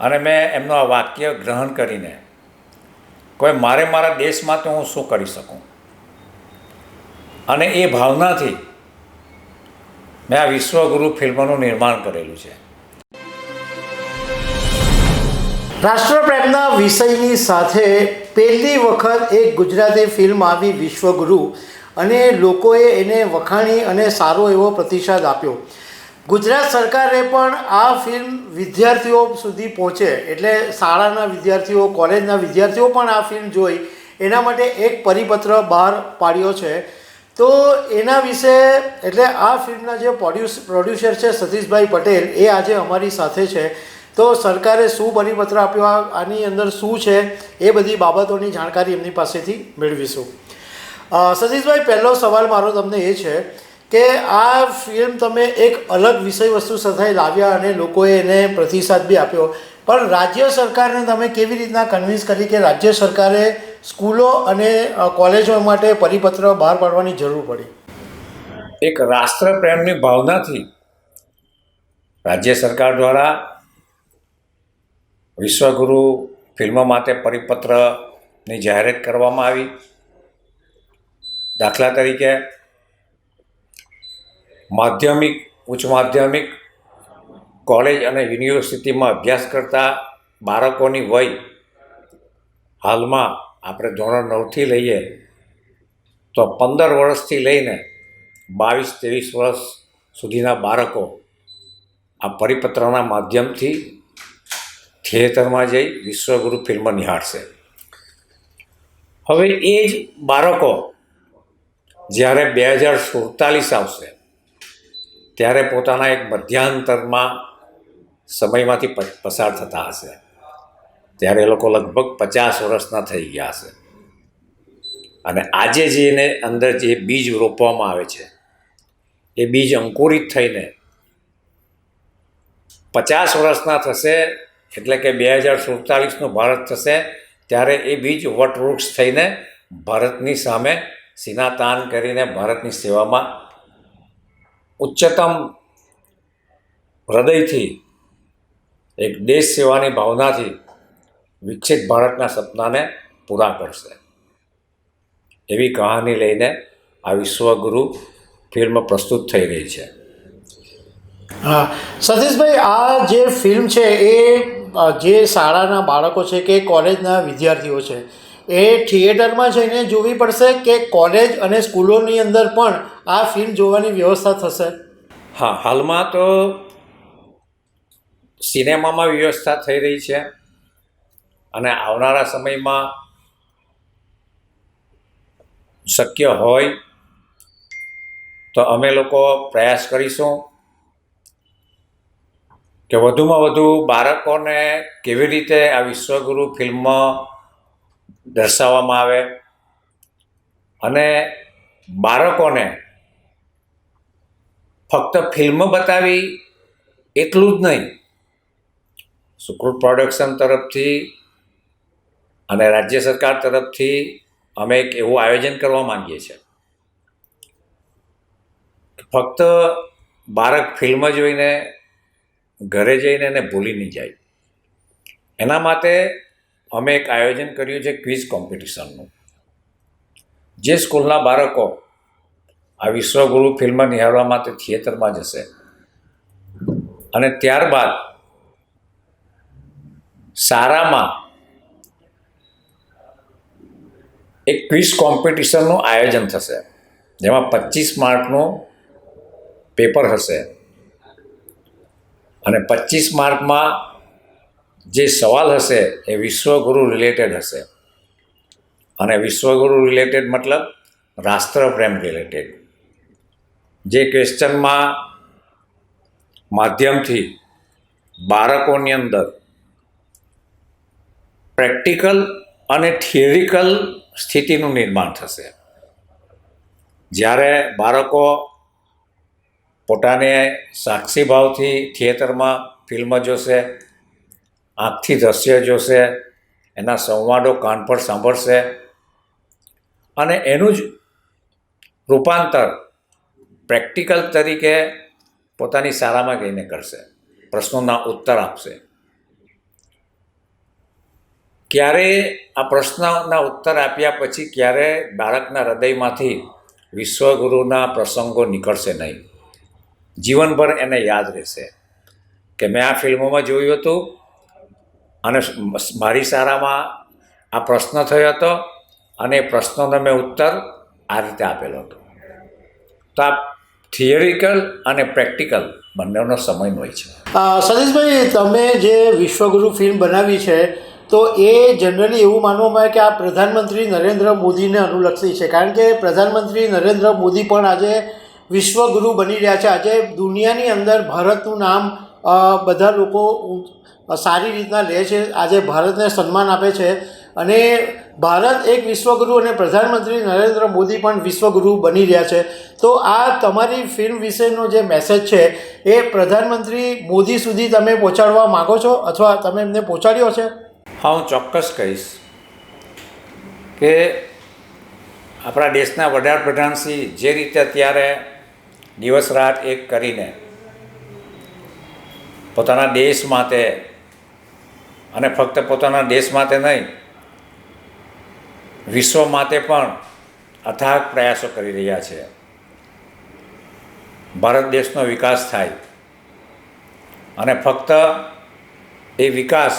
અને મેં એમનું આ વાક્ય ગ્રહણ કરીને કોઈ મારે મારા દેશ માટે હું શું કરી શકું? અને એ ભાવનાથી મેં આ વિશ્વગુરુ ફિલ્મનું નિર્માણ કરેલું છે. રાષ્ટ્રપ્રેમના વિષયની સાથે પહેલી વખત એક ગુજરાતી ફિલ્મ આવી વિશ્વગુરુ અને લોકોએ એને વખાણી અને સારો એવો પ્રતિસાદ આપ્યો. ગુજરાત સરકારે પણ આ ફિલ્મ વિદ્યાર્થીઓ સુધી પહોંચે, એટલે શાળાના વિદ્યાર્થીઓ, કોલેજના વિદ્યાર્થીઓ પણ આ ફિલ્મ જોઈ. એના માટે એક પરિપત્ર બહાર પાડ્યો છે. તો એના વિશે, એટલે આ ફિલ્મના જે પ્રોડ્યુસ પ્રોડ્યુસર છે સતીશભાઈ પટેલ, એ આજે અમારી સાથે છે. તો સરકારે શું પરિપત્ર આપ્યો આની અંદર શું છે, એ બધી બાબતોની જાણકારી એમની પાસેથી મેળવીશું. સતીશભાઈ, પહેલો સવાલ મારો તમને એ છે કે આ ફિલ્મ તમે એક અલગ વિષય વસ્તુ સાથે લાવ્યા અને લોકોએ એને પ્રતિસાદ બી આપ્યો. પણ રાજ્ય સરકારને તમે કેવી રીતના કન્વિન્સ કરી કે રાજ્ય સરકારે સ્કૂલો અને કોલેજો માટે પરિપત્ર બહાર પાડવાની જરૂર પડી? એક રાષ્ટ્રપ્રેમની ભાવનાથી રાજ્ય સરકાર દ્વારા વિશ્વગુરુ ફિલ્મ માટે પરિપત્રની જાહેરાત કરવામાં આવી. દાખલા તરીકે માધ્યમિક, ઉચ્ચ માધ્યમિક કોલેજ અને યુનિવર્સિટીમાં અભ્યાસ કરતા બાળકોની વય હાલમાં આપણે ધોરણ નવથી લઈએ તો પંદર વર્ષથી લઈને બાવીસ, ત્રેવીસ વર્ષ સુધીના બાળકો આ પરિપત્રના માધ્યમથી થિયેટરમાં જઈ વિશ્વગુરુ ફિલ્મ નિહાળશે. હવે એ જ બાળકો જ્યારે બે હજાર સુડતાલીસ આવશે ત્યારે પોતાના એક મધ્યાંતરમાં સમયમાંથી પસાર થતા હશે. ત્યારે એ લોકો લગભગ પચાસ વર્ષના થઈ ગયા હશે. અને આજે જે એને અંદર જે બીજ રોપવામાં આવે છે, એ બીજ અંકુરિત થઈને પચાસ વર્ષના થશે, એટલે કે બે હજાર સુડતાલીસનું ભારત થશે, ત્યારે એ બીજ વટવૃક્ષ થઈને ભારતની સામે સિનાતાન કરીને ભારતની સેવામાં ઉચ્ચતમ હૃદયથી, એક દેશ સેવાની ભાવનાથી વિકસિત ભારતના સપનાને પૂરા કરશે. એવી કહાની લઈને આ વિશ્વગુરુ ફિલ્મ પ્રસ્તુત થઈ રહી છે. હા, સતીશભાઈ, આ જે ફિલ્મ છે એ જે શાળાના બાળકો છે કે કોલેજના વિદ્યાર્થીઓ છે એ થિયેટરમાં જઈને જોવી પડશે કે કોલેજ અને સ્કૂલોની અંદર પણ આ ફિલ્મ જોવાની વ્યવસ્થા થશે. હા, હાલમાં તો સિનેમામાં વ્યવસ્થા થઈ રહી છે અને આવનારા સમયમાં શક્ય હોય તો અમે લોકો પ્રયાસ કરીશું કે વધુમાં વધુ બાળકોને કેવી રીતે આ વિશ્વગુરુ ફિલ્મ દર્શાવવામાં આવે. અને બાળકોને ફક્ત ફિલ્મ બતાવી એટલું જ નહીં, સુકૃત પ્રોડક્શન તરફથી અને રાજ્ય સરકાર તરફથી અમે એક એવું આયોજન કરવા માંગીએ છીએ. ફક્ત બાળક ફિલ્મ જોઈને, ઘરે જઈને એને ભૂલી નહીં જાય. એના માટે અમે એક આયોજન કર્યું છે ક્વિઝ કોમ્પિટિશનનું. જે સ્કૂલના બાળકો આ વિશ્વગુરુ ફિલ્મ નિહાળવા માટે થિયેટરમાં જશે. અને ત્યારબાદ સારામાં એક ક્વિઝ કોમ્પિટિશનનું આયોજન થશે. જેમાં પચીસ માર્કનું પેપર હશે. અને પચીસ માર્કમાં જે સવાલ હશે એ વિશ્વગુરુ રિલેટેડ હશે. અને વિશ્વગુરુ રિલેટેડ મતલબ રાષ્ટ્રપ્રેમ રિલેટેડ જે ક્વેશ્ચનમાં માધ્યમથી બાળકોની અંદર પ્રેક્ટિકલ અને થિયરિકલ સ્થિતિનું નિર્માણ થશે. જ્યારે બાળકો પોતાને સાક્ષી ભાવથી થિયેટરમાં ફિલ્મ જોશે આંખથી દ્રશ્ય જોશે, એના સંવાદો કાન પર સાંભળશે અને એનું જ રૂપાંતર પ્રેક્ટિકલ તરીકે પોતાની શાળામાં ગઈને કરશે. પ્રશ્નોના ઉત્તર આપશે. ક્યારે આ પ્રશ્નના ઉત્તર આપ્યા પછી ક્યારે બાળકના હૃદયમાંથી વિશ્વગુરુના પ્રસંગો નીકળશે નહીં. જીવનભર એને યાદ રહેશે. કે મેં આ ફિલ્મોમાં જોયું હતું અને મારી શાળામાં આ પ્રશ્ન થયો હતો અને એ પ્રશ્નનો મેં ઉત્તર આ રીતે આપેલો હતો. તો આ થિયરિકલ અને પ્રેક્ટિકલ બંનેનો સમય હોય છે. સતીશભાઈ, તમે જે વિશ્વગુરુ ફિલ્મ બનાવી છે, તો એ જનરલી એવું માનવામાં આવે કે આ પ્રધાનમંત્રી નરેન્દ્ર મોદીને અનુલક્ષી છે. કારણ કે પ્રધાનમંત્રી નરેન્દ્ર મોદી પણ આજે વિશ્વગુરુ બની રહ્યા છે. આજે દુનિયાની અંદર ભારતનું નામ બધા લોકો સારી રીતના લે છે. આજે ભારતને સન્માન આપે છે. અને ભારત એક વિશ્વગુરુ અને પ્રધાનમંત્રી નરેન્દ્ર મોદી પણ વિશ્વગુરુ બની રહ્યા છે. તો આ તમારી ફિલ્મ વિશેનો જે મેસેજ છે, એ પ્રધાનમંત્રી મોદી સુધી તમે પહોંચાડવા માગો છો અથવા તમે એમને પહોંચાડ્યો છે? હા, હું ચોક્કસ કહીશ કે આપણા દેશના વડાપ્રધાનશ્રી જે રીતે અત્યારે દિવસ રાત એક કરીને પોતાના દેશ માટે અને ફક્ત પોતાના દેશ માટે નહીં, વિશ્વ માટે પણ અથાગ પ્રયાસો કરી રહ્યા છે. ભારત દેશનો વિકાસ થાય અને ફક્ત એ વિકાસ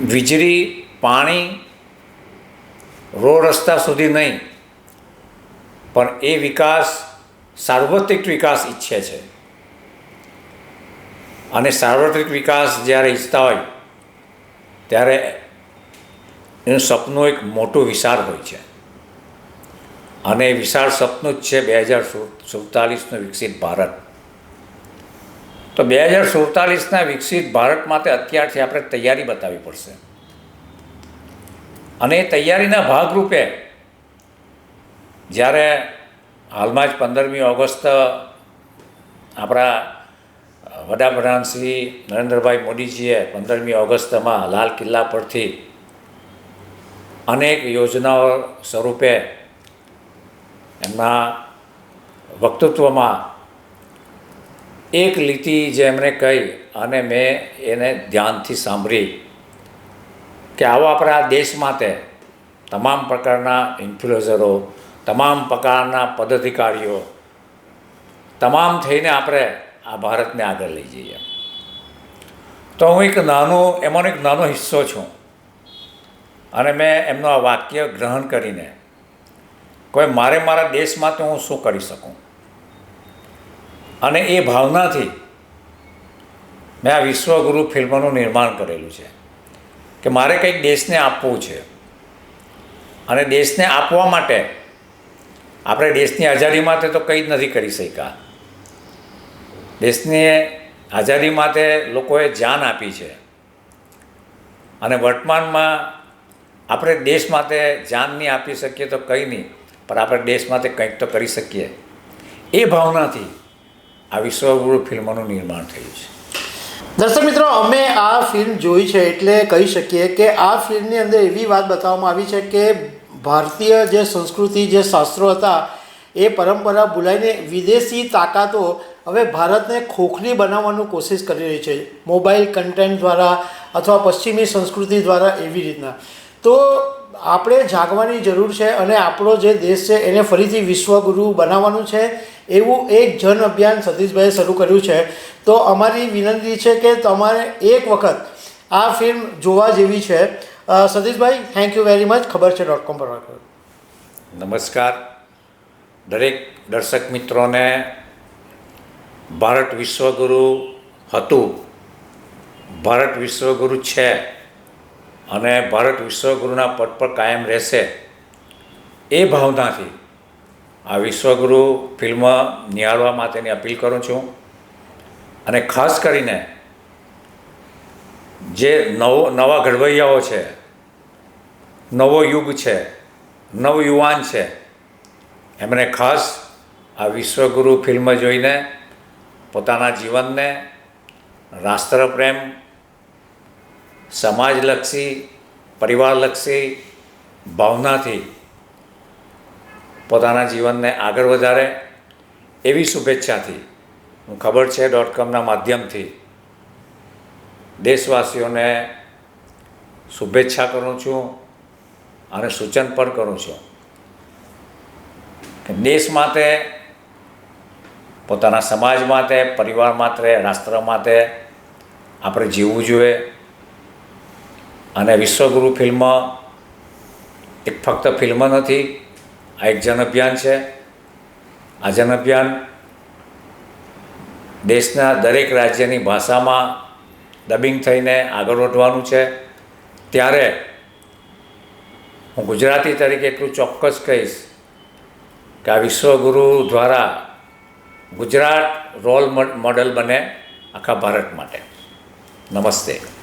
વીજળી, પાણી રોડ રસ્તા સુધી નહીં, પણ એ વિકાસ સાર્વત્રિક વિકાસ ઈચ્છે છે. અને સાર્વત્રિક વિકાસ જ્યારે ઈચ્છતા હોય, ત્યારે એનું સપનું એક મોટું વિશાળ હોય છે. અને એ વિશાળ સપનું જ છે બે હજાર સુડતાલીસનું વિકસિત ભારત. તો બે હજાર સુડતાલીસના વિકસિત ભારત માટે અત્યારથી આપણે તૈયારી બતાવવી પડશે. અને એ તૈયારીના ભાગરૂપે જ્યારે હાલમાં જ પંદરમી ઓગસ્ટ આપણા વડાપ્રધાન શ્રી નરેન્દ્રભાઈ મોદીજીએ પંદરમી ઓગસ્ટમાં લાલ કિલ્લા પરથી અનેક યોજનાઓ સ્વરૂપે એમના વક્તૃત્વમાં એક લીટી જે એમણે કહી અને મેં એને ધ્યાનથી સાંભળી કે આવો આપણા દેશ માટે તમામ પ્રકારના ઇન્ફ્લુએન્સરો, તમામ પ્રકારના પદાધિકારીઓ, તમામ થઈને આપણે આ ભારતને આગળ લઈ જઈએ. તો હું એક નાનો, એમાંનો એક નાનો હિસ્સો છું. અને મેં એમનું આ વાક્ય ગ્રહણ કરીને કોઈ મારે મારા દેશ માટે હું શું કરી શકું? અને એ ભાવનાથી મેં આ વિશ્વગુરુ ફિલ્મનું નિર્માણ કરેલું છે કે મારે કંઈક દેશને આપવું છે. અને દેશને આપવા માટે આપણે દેશની આઝાદી માટે તો કંઈ જ નથી કરી શક્યા. દેશની આઝાદી માટે લોકોએ જાન આપી છે. અને વર્તમાનમાં આપણે દેશ માટે જાન નહીં આપી શકીએ તો કંઈ નહીં, પણ આપણે દેશ માટે કંઈક તો કરી શકીએ. એ ભાવનાથી આ વિશ્વગુરુ ફિલ્મનું નિર્માણ થયું છે. દર્શક મિત્રો, અમે આ ફિલ્મ જોઈ છે એટલે કહી શકીએ કે આ ફિલ્મની અંદર એવી વાત બતાવવામાં આવી છે કે ભારતીય જે સંસ્કૃતિ, જે શાસ્ત્રો હતા, એ પરંપરા ભૂલાઈને વિદેશી તાકાતો હવે ભારતને ખોખલી બનાવવાનું કોશિશ કરી રહી છે, મોબાઈલ કન્ટેન્ટ દ્વારા અથવા પશ્ચિમી સંસ્કૃતિ દ્વારા એવી રીતના. તો આપણે જાગવાની જરૂર છે અને આપણો જે દેશ છે એને ફરીથી વિશ્વગુરુ બનાવવાનું છે, એવું એક જન અભિયાન સતીશભાઈએ શરૂ કર્યું છે. તો અમારી વિનંતી છે કે તમારે એક વખત આ ફિલ્મ જોવા જેવી છે. Satishbhai thank you very much ખબર છે ડોટ કોમ પર નમસ્કાર. દરેક દર્શક મિત્રોને ભારત વિશ્વગુરુ હતું. ભારત વિશ્વગુરુ છે અને ભારત વિશ્વગુરુના પદ પર કાયમ રહેશે. એ ભાવનાથી આ વિશ્વગુરુ ફિલ્મ નિહાળવા માટેની અપીલ કરું છું. અને ખાસ કરીને જે નવો, નવા ઘડવૈયાઓ છે, નવો યુગ છે નવયુવાન છે એમણે ખાસ આ વિશ્વગુરુ ફિલ્મ જોઈને પોતાના જીવનને રાષ્ટ્રપ્રેમ, સમાજલક્ષી, પરિવારલક્ષી ભાવનાથી પોતાના જીવનને આગળ વધારે એવી શુભેચ્છાથી, હું ખબર છે ડોટ કોમના માધ્યમથી દેશવાસીઓને શુભેચ્છા કરું છું અને સૂચન પણ કરું છું. કે દેશ માટે પોતાના સમાજ માટે, પરિવાર માટે, રાષ્ટ્ર માટે આપણે જીવવું જોઈએ. અને વિશ્વગુરુ ફિલ્મ એક ફક્ત ફિલ્મ નથી, આ એક જન અભિયાન છે. આ જન અભિયાન દેશના દરેક રાજ્યની ભાષામાં ડબિંગ થઈને આગળ વધવાનું છે. ત્યારે હું ગુજરાતી તરીકે એટલું ચોક્કસ કહીશ કે આ વિશ્વગુરુ દ્વારા ગુજરાત રોલ મોડલ બને આખા ભારત માટે. નમસ્તે.